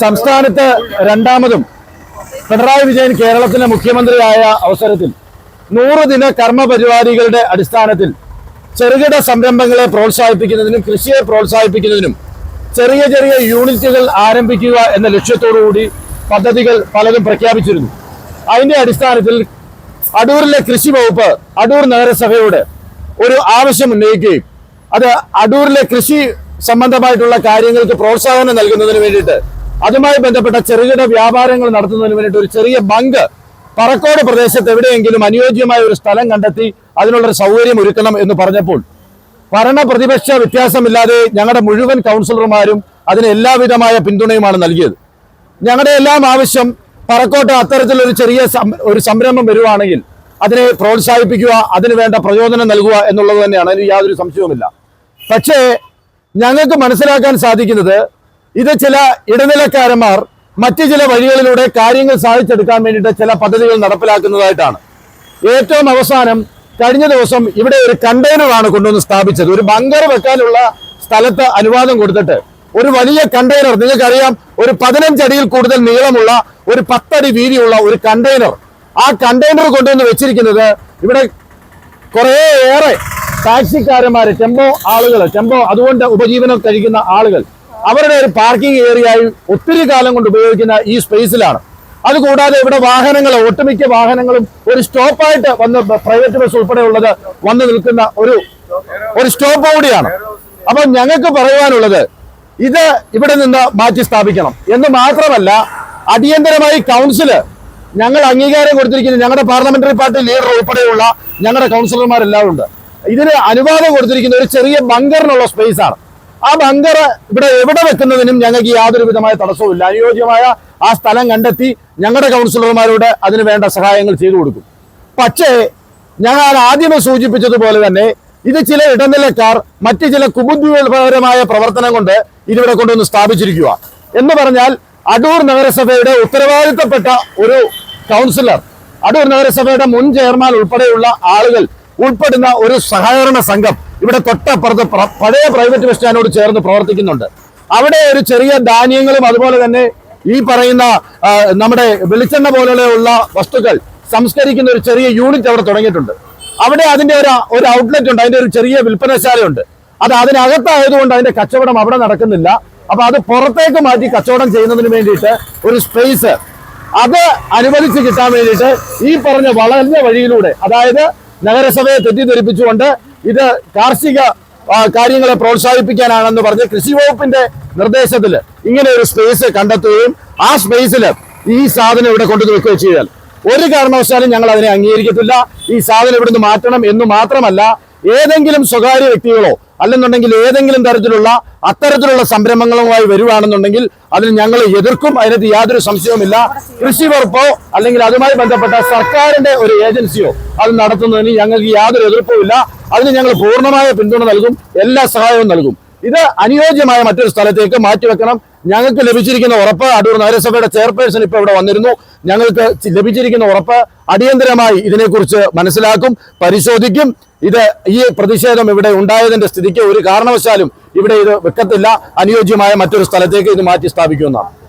സംസ്ഥാനത്ത് രണ്ടാമതും പിണറായി വിജയൻ കേരളത്തിലെ മുഖ്യമന്ത്രിയായ അവസരത്തിൽ നൂറ് ദിന കർമ്മ പരിപാടികളുടെ അടിസ്ഥാനത്തിൽ ചെറുകിട സംരംഭങ്ങളെ പ്രോത്സാഹിപ്പിക്കുന്നതിനും കൃഷിയെ പ്രോത്സാഹിപ്പിക്കുന്നതിനും ചെറിയ ചെറിയ യൂണിറ്റുകൾ ആരംഭിക്കുക എന്ന ലക്ഷ്യത്തോടുകൂടി പദ്ധതികൾ പലതും പ്രഖ്യാപിച്ചിരുന്നു. അതിന്റെ അടിസ്ഥാനത്തിൽ അടൂരിലെ കൃഷി വകുപ്പ് അടൂർ നഗരസഭയോട് ഒരു ആവശ്യം ഉന്നയിക്കുകയും അത് അടൂരിലെ കൃഷി സംബന്ധമായിട്ടുള്ള കാര്യങ്ങൾക്ക് പ്രോത്സാഹനം നൽകുന്നതിന് വേണ്ടിയിട്ട് അതുമായി ബന്ധപ്പെട്ട ചെറുകിട വ്യാപാരങ്ങൾ നടത്തുന്നതിന് വേണ്ടിയിട്ട് ഒരു ചെറിയ ബങ്ക് പറക്കോട് പ്രദേശത്ത് എവിടെയെങ്കിലും അനുയോജ്യമായ ഒരു സ്ഥലം കണ്ടെത്തി അതിനുള്ളൊരു സൗകര്യം ഒരുക്കണം എന്ന് പറഞ്ഞപ്പോൾ ഭരണ പ്രതിപക്ഷ വ്യത്യാസമില്ലാതെ ഞങ്ങളുടെ മുഴുവൻ കൗൺസിലർമാരും അതിന് എല്ലാവിധമായ പിന്തുണയുമാണ് നൽകിയത്. ഞങ്ങളുടെ എല്ലാം ആവശ്യം പറക്കോട്ട് അത്തരത്തിലൊരു ചെറിയ ഒരു സംരംഭം വരുവാണെങ്കിൽ അതിനെ പ്രോത്സാഹിപ്പിക്കുക അതിന് വേണ്ട പ്രചോദനം നൽകുക എന്നുള്ളത് തന്നെയാണ്. അതിന് യാതൊരു സംശയവുമില്ല. പക്ഷേ ഞങ്ങൾക്ക് മനസ്സിലാക്കാൻ സാധിക്കുന്നത് ഇത് ചില ഇടനിലക്കാരന്മാർ മറ്റു ചില വഴികളിലൂടെ കാര്യങ്ങൾ സാധിച്ചെടുക്കാൻ വേണ്ടിയിട്ട് ചില പദ്ധതികൾ നടപ്പിലാക്കുന്നതായിട്ടാണ്. ഏറ്റവും അവസാനം കഴിഞ്ഞ ദിവസം ഇവിടെ ഒരു കണ്ടെയ്നറാണ് കൊണ്ടുവന്ന് സ്ഥാപിച്ചത്. ഒരു ബങ്കർ വെക്കാനുള്ള സ്ഥലത്ത് അനുവാദം കൊടുത്തിട്ട് ഒരു വലിയ കണ്ടെയ്നർ നിങ്ങൾക്കറിയാം ഒരു പതിനഞ്ചടിയിൽ കൂടുതൽ നീളമുള്ള ഒരു പത്തടി വീതിയുള്ള ഒരു കണ്ടെയ്നർ. ആ കണ്ടെയ്നർ കൊണ്ടുവന്ന് വെച്ചിരിക്കുന്നത് ഇവിടെ കുറേയേറെ ടാക്സിക്കാരന്മാര് ടെമ്പോ ആളുകൾ ടെമ്പോ അതുകൊണ്ട് ഉപജീവനം കഴിക്കുന്ന ആളുകൾ. അവരുടെ ഒരു പാർക്കിംഗ് ഏരിയയായി ഒത്തിരി കാലം കൊണ്ട് ഉപയോഗിക്കുന്ന ഈ സ്പേസിലാണ് അതുകൂടാതെ ഇവിടെ വാഹനങ്ങൾ ഒട്ടുമിക്ക വാഹനങ്ങളും ഒരു സ്റ്റോപ്പായിട്ട് വന്ന് പ്രൈവറ്റ് ബസ് ഉൾപ്പെടെ ഉള്ളത് വന്ന് നിൽക്കുന്ന ഒരു ഒരു സ്റ്റോപ്പ് കൂടിയാണ്. അപ്പൊ ഞങ്ങൾക്ക് പറയുവാനുള്ളത് ഇത് ഇവിടെ നിന്ന് മാറ്റി സ്ഥാപിക്കണം. എന്ന് മാത്രമല്ല അടിയന്തരമായി കൗൺസിൽ ഞങ്ങൾ അംഗീകാരം കൊടുത്തിരിക്കുന്ന. ഞങ്ങളുടെ പാർലമെന്ററി പാർട്ടി ലീഡർ ഉൾപ്പെടെയുള്ള ഞങ്ങളുടെ കൗൺസിലർമാരെല്ലാം ഉണ്ട് ഇതിന് അനുവാദം കൊടുത്തിരിക്കുന്ന ഒരു ചെറിയ ബങ്കറിനുള്ള സ്പേസ് ആണ്. ആ ബങ്കർ ഇവിടെ എവിടെ വെക്കുന്നതിനും ഞങ്ങൾക്ക് യാതൊരു വിധമായ തടസ്സവുമില്ല അനുയോജ്യമായ ആ സ്ഥലം കണ്ടെത്തി ഞങ്ങളുടെ കൗൺസിലർമാരോട് അതിന് വേണ്ട സഹായങ്ങൾ ചെയ്തു കൊടുക്കും. പക്ഷേ ഞങ്ങൾ ആദ്യമേ സൂചിപ്പിച്ചതുപോലെ തന്നെ ഇത് ചില ഇടനിലക്കാർ മറ്റ് ചില കുബുദ്ധിപരമായ പ്രവർത്തനം കൊണ്ട് ഇതിവിടെ കൊണ്ടുവന്ന് സ്ഥാപിച്ചിരിക്കുക. എന്ന് പറഞ്ഞാൽ അടൂർ നഗരസഭയുടെ ഉത്തരവാദിത്തപ്പെട്ട ഒരു കൗൺസിലർ അടൂർ നഗരസഭയുടെ മുൻ ചെയർമാൻ ഉൾപ്പെടെയുള്ള ആളുകൾ ഉൾപ്പെടുന്ന ഒരു സഹകരണ സംഘം ഇവിടെ തൊട്ടപ്പുറത്ത് പഴയ പ്രൈവറ്റ് ബസ് സ്റ്റാൻഡോട് ചേർന്ന് പ്രവർത്തിക്കുന്നുണ്ട്. അവിടെ ഒരു ചെറിയ ധാന്യങ്ങളും അതുപോലെ തന്നെ ഈ പറയുന്ന നമ്മുടെ വെളിച്ചെണ്ണ പോലെയുള്ള വസ്തുക്കൾ സംസ്കരിക്കുന്ന ഒരു ചെറിയ യൂണിറ്റ് അവിടെ തുടങ്ങിയിട്ടുണ്ട്. അവിടെ അതിന്റെ ഒരു ഒരു ഔട്ട്ലെറ്റ് ഉണ്ട് അതിന്റെ ഒരു ചെറിയ വിൽപ്പനശാലയുണ്ട്. അത് അതിനകത്തായതുകൊണ്ട് അതിന്റെ കച്ചവടം അവിടെ നടക്കുന്നില്ല. അപ്പൊ അത് പുറത്തേക്ക് മാറ്റി കച്ചവടം ചെയ്യുന്നതിന് വേണ്ടിയിട്ട് ഒരു സ്പേസ് അത് അനുവദിച്ച് കിട്ടാൻ വേണ്ടിയിട്ട് ഈ പറഞ്ഞ വളഞ്ഞ വഴിയിലൂടെ അതായത് നഗരസഭയെ തെറ്റിദ്ധരിപ്പിച്ചുകൊണ്ട് ഇത് കാർഷിക കാര്യങ്ങളെ പ്രോത്സാഹിപ്പിക്കാനാണെന്ന് പറഞ്ഞ് കൃഷി വകുപ്പിന്റെ നിർദ്ദേശത്തിൽ ഇങ്ങനെ ഒരു സ്പേസ് കണ്ടെത്തുകയും ആ സ്പേസിൽ ഈ സാധനം ഇവിടെ കൊണ്ടുവന്ന് വെക്കുകയും ചെയ്താൽ ഒരു കാരണവശാലും ഞങ്ങൾ അതിനെ അംഗീകരിക്കത്തില്ല. ഈ സാധനം ഇവിടുന്ന് മാറ്റണം എന്ന് മാത്രമല്ല ഏതെങ്കിലും സ്വകാര്യ വ്യക്തികളോ അല്ലെന്നുണ്ടെങ്കിൽ ഏതെങ്കിലും തരത്തിലുള്ള അത്തരത്തിലുള്ള സംരംഭങ്ങളുമായി വരുവാണെന്നുണ്ടെങ്കിൽ അതിന് ഞങ്ങൾ എതിർക്കും. അതിനകത്ത് യാതൊരു സംശയവുമില്ല. കൃഷി വകുപ്പോ അല്ലെങ്കിൽ അതുമായി ബന്ധപ്പെട്ട സർക്കാരിന്റെ ഒരു ഏജൻസിയോ അത് നടത്തുന്നതിന് ഞങ്ങൾക്ക് യാതൊരു എതിർപ്പുമില്ല. അതിന് ഞങ്ങൾ പൂർണമായ പിന്തുണ നൽകും. എല്ലാ സഹായവും നൽകും. ഇത് അനുയോജ്യമായ മറ്റൊരു സ്ഥലത്തേക്ക് മാറ്റിവെക്കണം. ഞങ്ങൾക്ക് ലഭിച്ചിരിക്കുന്ന ഉറപ്പ് അടൂർ നഗരസഭയുടെ ചെയർപേഴ്സൺ ഇപ്പൊ ഇവിടെ വന്നിരുന്നു. ഞങ്ങൾക്ക് ലഭിച്ചിരിക്കുന്ന ഉറപ്പ് അടിയന്തരമായി ഇതിനെക്കുറിച്ച് മനസ്സിലാക്കും പരിശോധിക്കും. ഇത് ഈ പ്രതിഷേധം ഇവിടെ ഉണ്ടായതിന്റെ സ്ഥിതിക്ക് ഒരു കാരണവശാലും ഇവിടെ ഇത് വെക്കത്തില്ല. അനുയോജ്യമായ മറ്റൊരു സ്ഥലത്തേക്ക് ഇത് മാറ്റി സ്ഥാപിക്കുമെന്നാണ്.